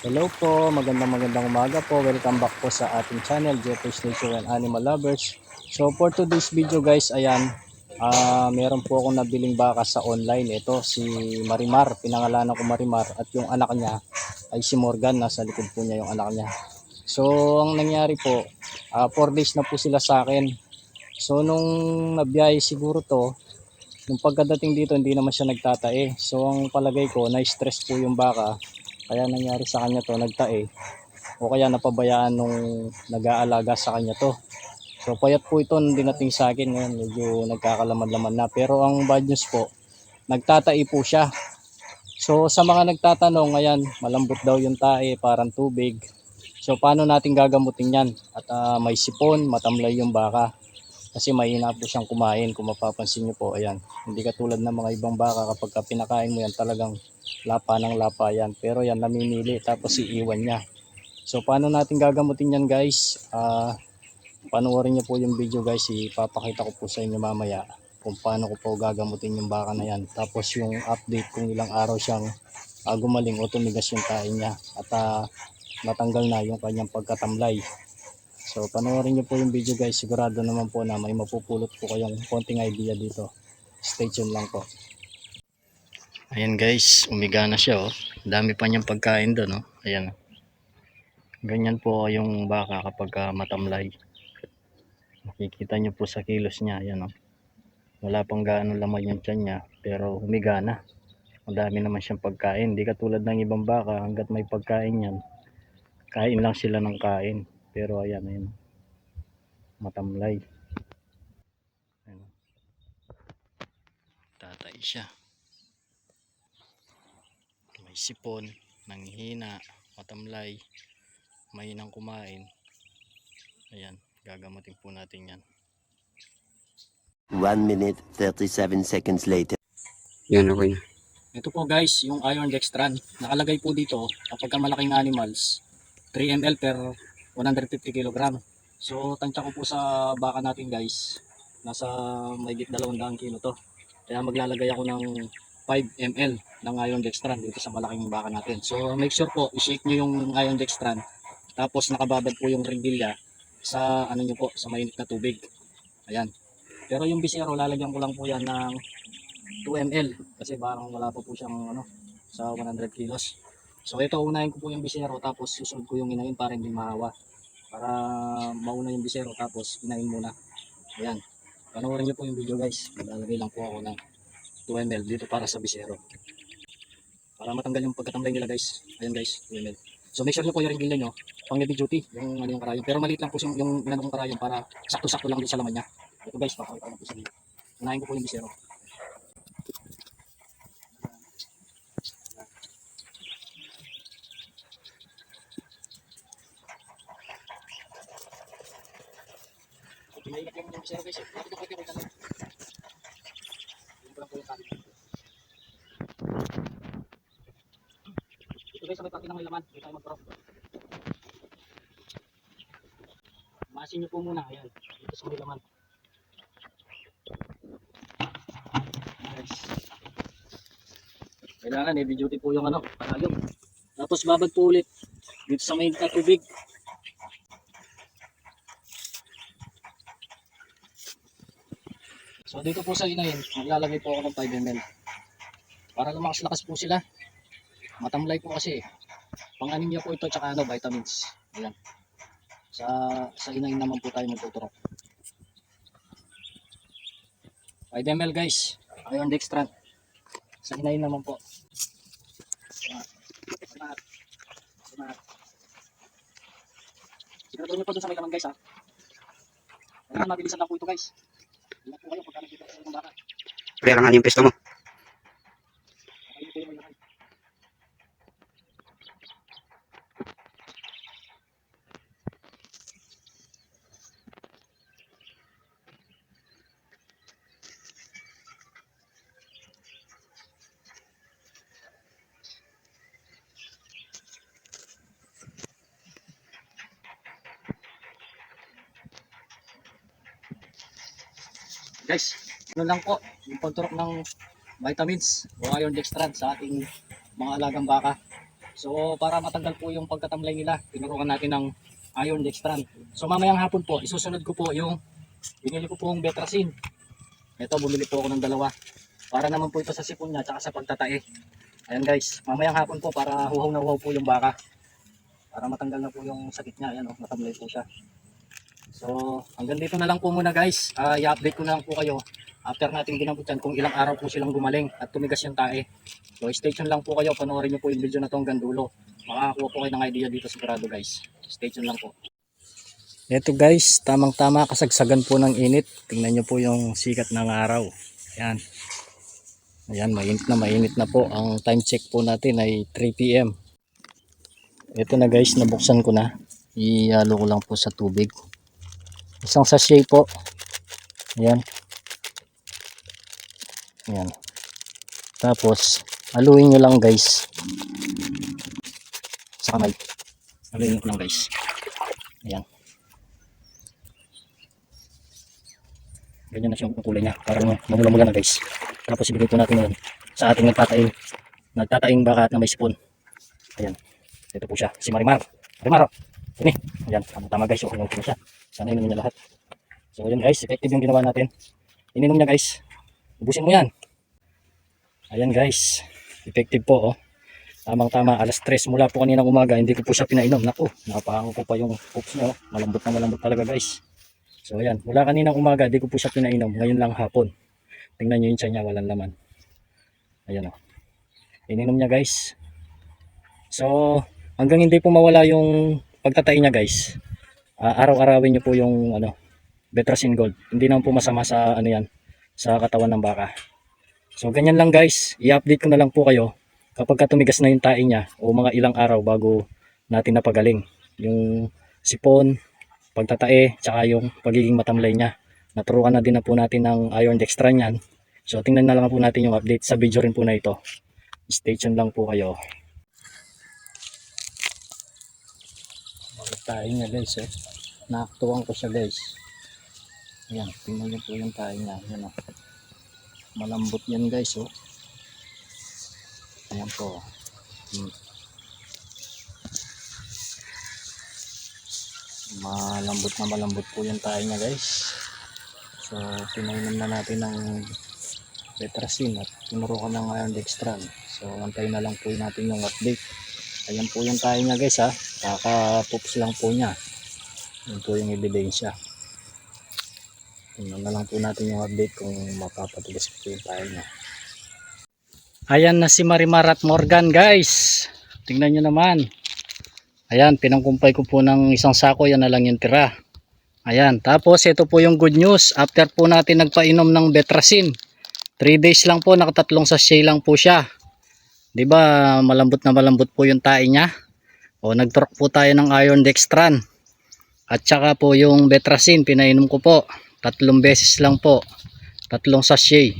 Hello po, magandang magandang umaga po. Welcome back po sa ating channel, Jeffrey's Nature and Animal Lovers. So for today's video guys, ayan, ah meron po akong nabiling baka sa online. Ito si Marimar, pinangalanan ko Marimar at yung anak niya ay si Morgan, nasa likod po niya yung anak niya. So ang nangyari po, 4 days na po sila sa akin. So nung nabiyahe siguro to, nung pagkadating dito hindi naman siya nagtatae. So ang palagay ko, na-stress po yung baka kaya nangyari sa kanya to, nagtae. O kaya napabayaan nung nag-aalaga sa kanya to. So payat po ito nung dinating sa akin ngayon, medyo nagkakalaman-laman na. Pero ang bad news po, nagtatai po siya. So sa mga nagtatanong, ayan, malambot daw yung tae, parang tubig. So paano natin gagamutin yan? At ah, may sipon, matamlay yung baka. Kasi mahina po siyang kumain kung mapapansin nyo po, ayan. Hindi katulad ng mga ibang baka kapag ka pinakain mo yan talagang lapa ng lapa yan. Pero yan namimili tapos iiwan niya. So paano natin gagamutin yan guys? Ah, panoorin niyo po yung video guys. Ipapakita ko po sa inyo mamaya kung paano ko po gagamutin yung baka na yan. Tapos yung update kung ilang araw siyang ah, gumaling o tumigas yung tae niya. At ah, natanggal na yung kanyang pagkatamlay. So panoorin niyo po yung video guys. Sigurado naman po na may mapupulot po kayong konting idea dito. Stay tuned lang po. Ayan guys, umiga na siya oh. Dami pa niyang pagkain doon oh. Ayan. oh. Ganyan po yung baka kapag ah, matamlay. Makikita niyo po sa kilos niya, ayan oh. Wala pang gaano laman yung tiyan niya, pero umiga na. Ang dami naman siyang pagkain. Hindi katulad ng ibang baka, hanggat may pagkain yan, kain lang sila ng kain. Pero ayan, ayan. oh. Matamlay. Ayan. oh. Tatay siya may sipon, nanghihina, matamlay, mahinang kumain. Ayan, gagamutin po natin yan. 1 minute 37 seconds later. Yan, okay na. Ito po guys, yung iron dextran. Nakalagay po dito, kapag ka malaking animals, 3 ml per 150 kg. So, tansya ko po sa baka natin guys, nasa mahigit 200 kilo to. Kaya maglalagay ako ng 5 ml ng iron dextran dito sa malaking baka natin. So, make sure po, i-shake nyo yung iron dextran. Tapos nakababad po yung ringilya sa ano nyo po, sa mainit na tubig. Ayan. Pero yung bisero, lalagyan ko lang po yan ng 2 ml kasi parang wala pa po siyang ano sa 100 kilos. So ito unahin ko po yung bisero tapos susunod ko yung inahin para hindi mahawa. Para mauna yung bisero tapos inahin muna. Ayan. Panoorin niyo po yung video guys. Maglalagay lang po ako ng 2 ml dito para sa bisero. Para matanggal yung pagkatamlay nila guys. Ayan guys, 2 ml. So make sure nyo po yung ringilya nyo pang heavy duty, yung ano yung karayom. Pero maliit lang po yung, yung inano kong karayom para sakto-sakto lang din sa laman niya. Ito guys, papakita ko po sa inyo. Unahin ko po yung bisero. Pinaingat yung yung bisero guys. eh. Bakit yung kaya ko yung Yung ko lang po yung kanin. Ito guys, sabay pati ng may laman. Hindi tayo mag-crop. Masin nyo po muna. Ayan. Dito sa may laman. Nice. Kailangan heavy duty po yung ano, panayom. Tapos babad po ulit dito sa may tubig. So dito po sa inahin, maglalagay po ako ng 5 ml. Para lumakas-lakas po sila. Matamlay po kasi. Pang anemia po ito tsaka ano, vitamins. Ayan. Sa sa inahin naman po tayo magtuturok. 5 ml guys. Iron dextran. Sa inahin naman po. Sumat. Sumat. Sigurado nyo po dun sa may laman guys ha. Kailangan mabilisan lang po ito guys. Kaya nga yung pesto mo. Lang po, yung pagturok ng vitamins o iron dextran sa ating mga alagang baka. So para matanggal po yung pagkatamlay nila, tinurukan natin ng iron dextran. So mamayang hapon po, isusunod ko po yung binili ko pong betrasin. Ito, bumili po ako ng dalawa. Para naman po ito sa sipon niya, tsaka sa pagtatae. Ayan guys, mamayang hapon po para huhaw na huhaw po yung baka. Para matanggal na po yung sakit niya, ayan o, matamlay po siya. So, hanggang dito na lang po muna guys. Ah, i-update ko na lang po kayo after natin ginabot yan kung ilang araw po silang gumaling at tumigas yung tae. So stay tuned lang po kayo, panoorin niyo po yung video na to hanggang. Makakakuha po kayo ng idea dito sigurado guys. Stay tuned lang po. Ito guys, tamang tama kasagsagan po ng init. Tingnan niyo po yung sikat ng araw. Ayan. Ayan, mainit na mainit na po. Ang time check po natin ay 3 p.m. Ito na guys, nabuksan ko na. Ihalo ko lang po sa tubig. Isang sachet po. Ayan. Ayan. Tapos, haluin nyo lang guys. Sa kamay. Haluin nyo lang guys. Ayan. Ganyan na siya ang kulay niya. Parang mamula-mula na guys. Tapos ibigay po natin ngayon sa ating nagtataing. Nagtataing baka na may sipon. Ayan. Ito po siya. Si Marimar. Marimar. oh. Ini. Ayan. Tama-tama guys. Okay na siya. Sana inumin niya lahat. So ayan guys. Effective yung ginawa natin. Ininom niya guys. Ubusin mo yan. Ayan guys. Effective po oh. Tamang tama. Alas 3 mula po kanina umaga. Hindi ko po siya pinainom. Naku. Napahango ko pa yung hoops niya. oh. Malambot na malambot talaga guys. So ayan. Mula kanina umaga. Hindi ko po siya pinainom. Ngayon lang hapon. Tingnan nyo yung tiyan niya. Walang laman. Ayan oh. Ininom niya guys. So hanggang hindi po mawala yung pagtatay niya guys. ah, araw-arawin niyo po yung ano Betrasin Gold. Hindi naman po masama sa ano yan sa katawan ng baka. So ganyan lang guys, i-update ko na lang po kayo kapag ka tumigas na yung tae niya o mga ilang araw bago natin napagaling. Yung sipon, pagtatae, tsaka yung pagiging matamlay niya. Naturuan na din na po natin ng iron dextran yan. So tingnan na lang po natin yung update sa video rin po na ito. Stay tuned lang po kayo. Tae niya guys eh. Naaktuhan ko siya guys. Ayan, tingnan niyo po yung tayo niya. Ayan o. Malambot yan guys oh. Ayan po. Hmm. Malambot na malambot po yung tayo niya guys. So, pinainom na natin ng Betrasin at tinurukan ng iron dextran. So, antayin na lang po natin yung update. Ayan po yung tayo niya guys ha. Kaka-poops lang po niya. Yan po yung ebidensya. Tingnan na lang po natin yung update kung mapapatulis po yung tayo niya. Ayan na si Marimar at Morgan guys. Tingnan nyo naman. Ayan, pinangkumpay ko po ng isang sako. Yan na lang yung tira. Ayan, tapos ito po yung good news. After po natin nagpainom ng Betrasin. 3 days lang po, nakatatlong sachet lang po siya. 'Di ba malambot na malambot po yung tae niya. O nagtrok po tayo ng iron dextran. At saka po yung Betrasin, pinainom ko po. Tatlong beses lang po. Tatlong sachet.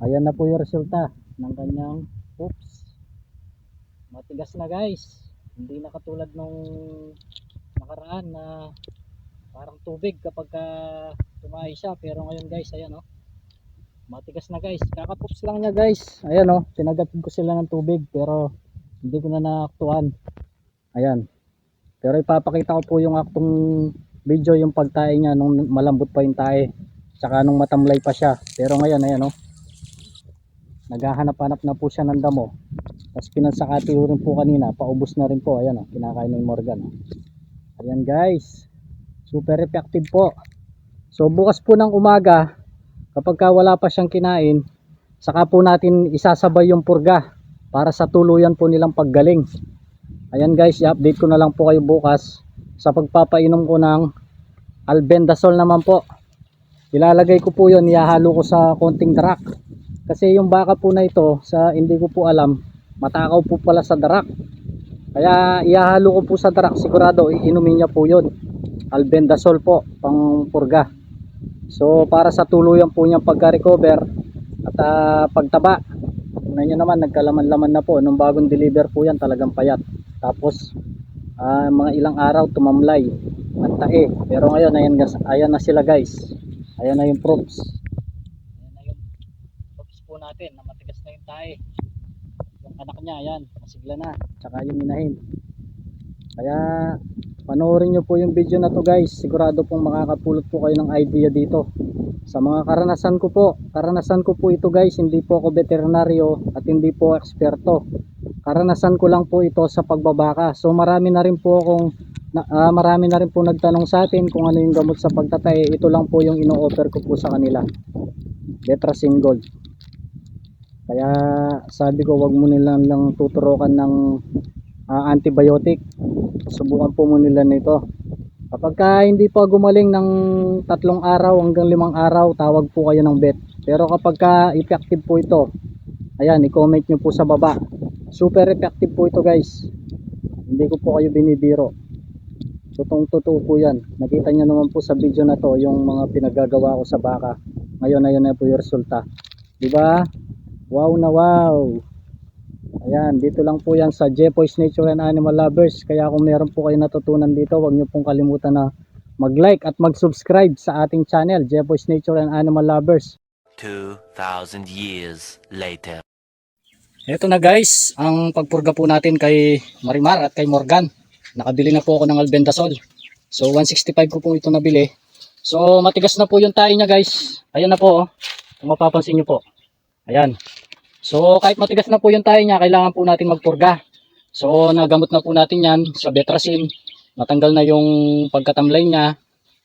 Ayan na po yung resulta ng kanyang oops. Matigas na guys. Hindi na katulad nung nakaraan na parang tubig kapag ka tumahi siya. Pero ngayon guys, ayan oh. Matigas na guys. Kakapops lang niya guys. Ayan oh. Tinagatid ko sila ng tubig pero hindi ko na naaktuan. Ayan. Pero ipapakita ko po yung aktong video yung pagtae niya nung malambot pa yung tae. Tsaka nung matamlay pa siya. Pero ngayon ayan oh. Naghahanap-hanap na po siya ng damo. Tapos pinansakati rin po kanina. Paubos na rin po. Ayan oh. Kinakain ni Morgan. Oh. Ayan guys. Super effective po. So bukas po ng umaga kapag ka wala pa siyang kinain saka po natin isasabay yung purga para sa tuluyan po nilang paggaling. Ayan guys, i-update ko na lang po kayo bukas sa pagpapainom ko ng albendazole naman po. Ilalagay ko po yun, ihahalo ko sa konting darak. Kasi yung baka po na ito, sa hindi ko po alam, matakaw po pala sa darak. Kaya ihahalo ko po sa darak, sigurado iinumin niya po yun. Albendazole po, pang purga. So para sa tuluyan po niyang pagka-recover at ah, pagtaba. Tingnan niyo naman, nagkalaman-laman na po. Nung bagong deliver po yan, talagang payat. Tapos ah, mga ilang araw tumamlay ang tae. Pero ngayon ayan, ayan na sila guys. Ayan na yung props. Ayan na yung props po natin na matigas na yung tae. Yung anak niya, ayan, masigla na, tsaka yung inahin. Kaya panoorin nyo po yung video na to guys, sigurado pong makakapulot po kayo ng idea dito. Sa mga karanasan ko po, karanasan ko po ito guys, hindi po ako veterinaryo at hindi po eksperto. Karanasan ko lang po ito sa pagbabaka. So marami na rin po akong ah, marami na rin po nagtanong sa atin kung ano yung gamot sa pagtatay. Ito lang po yung ino-offer ko po sa kanila. Betrasin Gold. Kaya sabi ko wag mo nilang lang tuturukan ng ah, antibiotic. Subukan po mo nila nito. Kapag ka hindi pa gumaling ng tatlong araw hanggang limang araw, tawag po kayo ng vet. Pero kapag ka effective po ito, ayan, i-comment nyo po sa baba. Super effective po ito guys. Hindi ko po kayo binibiro. Totoo totoo po yan. Nakita nyo naman po sa video na to yung mga pinagagawa ko sa baka. Ngayon na yun na po yung resulta. Diba? Wow na wow! Ayan, dito lang po yan sa Jepoy's Nature and Animal Lovers. Kaya kung meron po kayo natutunan dito, huwag nyo pong kalimutan na mag-like at mag-subscribe sa ating channel, Jepoy's Nature and Animal Lovers. 2,000 years later. Ito na guys, ang pagpurga po natin kay Marimar at kay Morgan. Nakabili na po ako ng albendazole. So 165 ko po ito nabili. So matigas na po yung tayo niya guys. Ayan na po oh. Kung mapapansin nyo po. Ayan. So kahit matigas na po yung tayo niya, kailangan po natin magpurga. So nagamot na po natin yan sa Betrasin. Natanggal na yung pagkatamlay niya.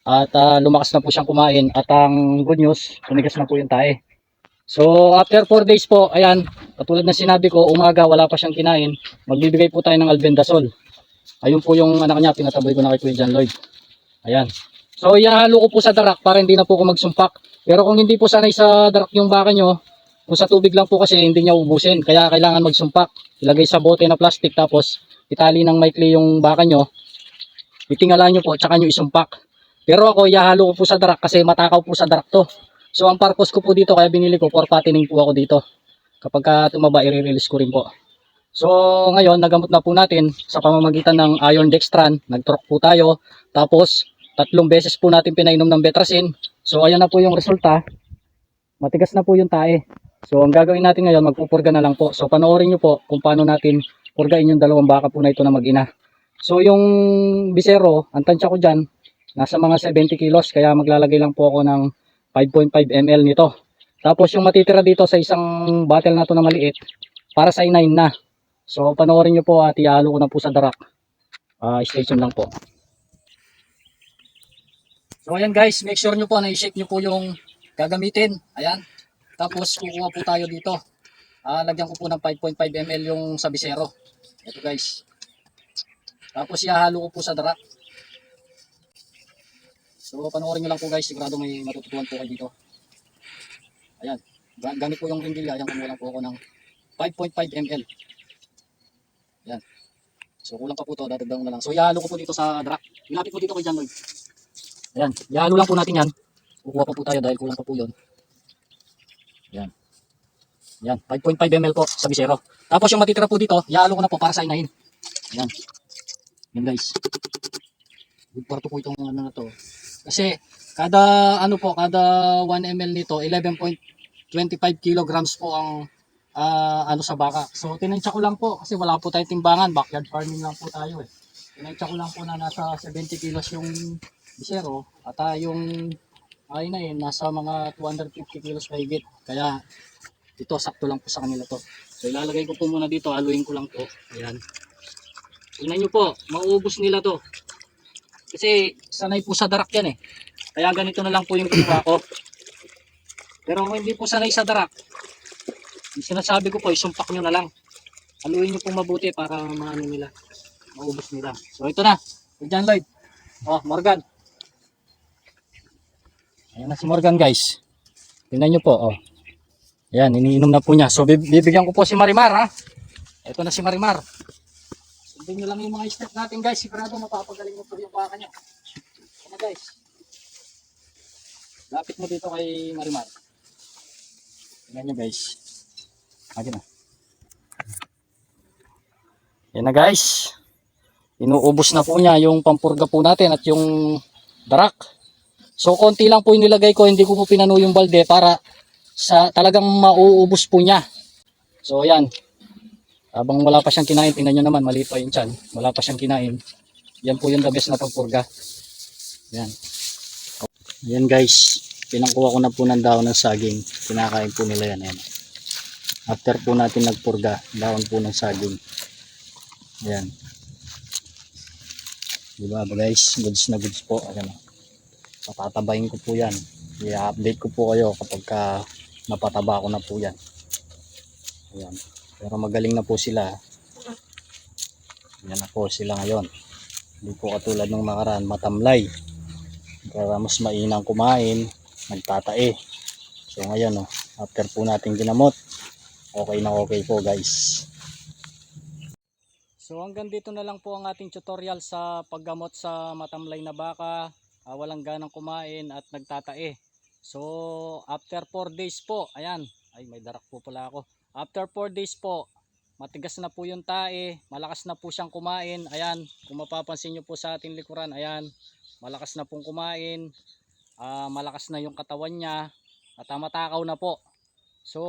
At ah, lumakas na po siyang kumain. At ang good news, tumigas na po yung tayo. So after 4 days po, ayan, katulad na sinabi ko, umaga wala pa siyang kinain, magbibigay po tayo ng albendazole. Ayun po yung anak niya, pinataboy ko na kay Kuya John Lloyd. Ayan. So ihahalo ko po sa darak para hindi na po ako magsumpak. Pero kung hindi po sanay sa darak yung baka nyo, kung sa tubig lang po kasi hindi niya ubusin. Kaya kailangan magsumpak. Ilagay sa bote na plastic tapos itali ng maikli yung baka nyo. Itingalan nyo po, tsaka nyo isumpak. Pero ako, ihahalo ko po sa darak kasi matakaw po sa darak to. So ang purpose ko po dito kaya binili ko for fattening po ako dito. Kapag ka tumaba i-release ko rin po. So ngayon nagamot na po natin sa pamamagitan ng iron dextran, nagtrok po tayo. Tapos tatlong beses po natin pinainom ng betrasin. So ayan na po yung resulta. Matigas na po yung tae. So ang gagawin natin ngayon magpupurga na lang po. So panoorin nyo po kung paano natin purgain yung dalawang baka po na ito na mag-ina. So yung bisero, ang tansya ko dyan, nasa mga 70 kilos kaya maglalagay lang po ako ng 5.5 ml nito. Tapos yung matitira dito sa isang bottle na to na maliit, para sa inahin na. So panoorin nyo po at ihalo ko na po sa darak. Ah, station lang po. So ayan guys, make sure nyo po na i-shake nyo po yung gagamitin. Ayan. Tapos kukuha po tayo dito. Ah, lagyan ko po ng 5.5 ml yung sa bisero. Ito guys. Tapos ihalo ko po sa darak. So panoorin nyo lang po guys, sigurado may matututuan po kayo dito. Ayan, Ga- gamit po yung ringilya, ayan kumulang po ako ng 5.5 ml. Ayan. So kulang pa po to, dadagdagan ko na lang. So ihalo ko po dito sa drak. Ilapit po dito kay John Lloyd. Ayan, ihalo lang po natin yan. Kukuha pa po tayo dahil kulang pa po yun. Ayan. Ayan, 5.5 ml po sa bisero. Tapos yung matitira po dito, ihalo ko na po para sa inahin. Ayan. Yan guys. Good parto po itong ano na to. Kasi kada ano po, kada 1 ml nito, 11.25 kilograms po ang ah, ano sa baka. So tinensya ko lang po kasi wala po tayong timbangan, backyard farming lang po tayo eh. Tinensya ko lang po na nasa 70 kilos yung bisero at ah, yung ay na yun, nasa mga 250 kilos mahigit. Kaya ito sakto lang po sa kanila to. So ilalagay ko po muna dito, haluin ko lang po. Ayan. Tingnan nyo po, mauubos nila to. Kasi sanay po sa darak yan eh. Kaya ganito na lang po yung ginawa ko. Pero kung hindi po sanay sa darak, yung sinasabi ko po, isumpak nyo na lang. Haluin nyo po mabuti para maano nila, maubos nila. So ito na, John Lloyd. Oh, Morgan. Ayan na si Morgan guys. Tingnan nyo po, oh. Ayan, iniinom na po niya. So bib- bibigyan ko po si Marimar ha. Ito na si Marimar. Sundin nyo lang yung mga step natin guys. Sigurado mapapagaling mo po yung baka nyo. Ano guys? Lapit mo dito kay Marimar. Tingnan nyo guys. Akin na. Yan na guys. Inuubos na po niya yung pampurga po natin at yung darak. So konti lang po yung nilagay ko. Hindi ko po pinano yung balde para sa talagang mauubos po niya. So yan. Habang wala pa siyang kinain, tingnan nyo naman, maliit pa yung tiyan. Wala pa siyang kinain. Yan po yung the best na pagpurga. Yan. Yan guys, pinangkuha ko na po ng dahon ng saging. Kinakain po nila yan. Ayan. After po natin nagpurga, dahon po ng saging. Ayan. Diba ba guys, goods na goods po. Ayan. Patatabayin ko po yan. I-update ko po kayo kapag ka napataba ko na po yan. Ayan. Pero magaling na po sila. Yan na po sila ngayon. Hindi po katulad ng nakaraan, matamlay. Kaya mas mainang kumain, nagtatae. So ngayon, oh, after po natin ginamot, okay na okay po guys. So hanggang dito na lang po ang ating tutorial sa paggamot sa matamlay na baka, ah, walang ganang kumain at nagtatae. So after 4 days po, ayan, ay may darak po pala ako. After 4 days po, matigas na po yung tae, malakas na po siyang kumain. Ayan, kung mapapansin nyo po sa ating likuran, ayan, malakas na pong kumain, ah, malakas na yung katawan niya, at matakaw na po. So,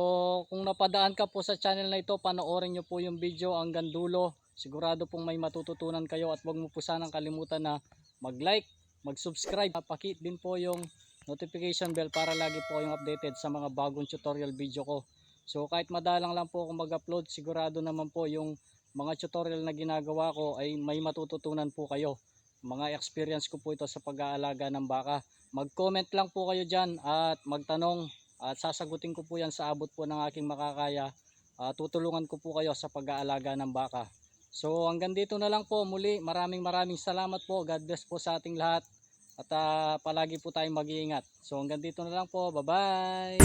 kung napadaan ka po sa channel na ito, panoorin nyo po yung video hanggang dulo. Sigurado pong may matututunan kayo at huwag mo po sanang kalimutan na mag-like, mag-subscribe. Pakit din po yung notification bell para lagi po kayong updated sa mga bagong tutorial video ko. So kahit madalang lang po akong mag-upload, sigurado naman po yung mga tutorial na ginagawa ko ay may matututunan po kayo. Mga experience ko po ito sa pag-aalaga ng baka. Mag-comment lang po kayo dyan at magtanong at sasagutin ko po yan sa abot po ng aking makakaya. Ah, tutulungan ko po kayo sa pag-aalaga ng baka. So hanggang dito na lang po muli. Maraming maraming salamat po. God bless po sa ating lahat. At uh, palagi po tayong mag-iingat. So hanggang dito na lang po. Bye-bye!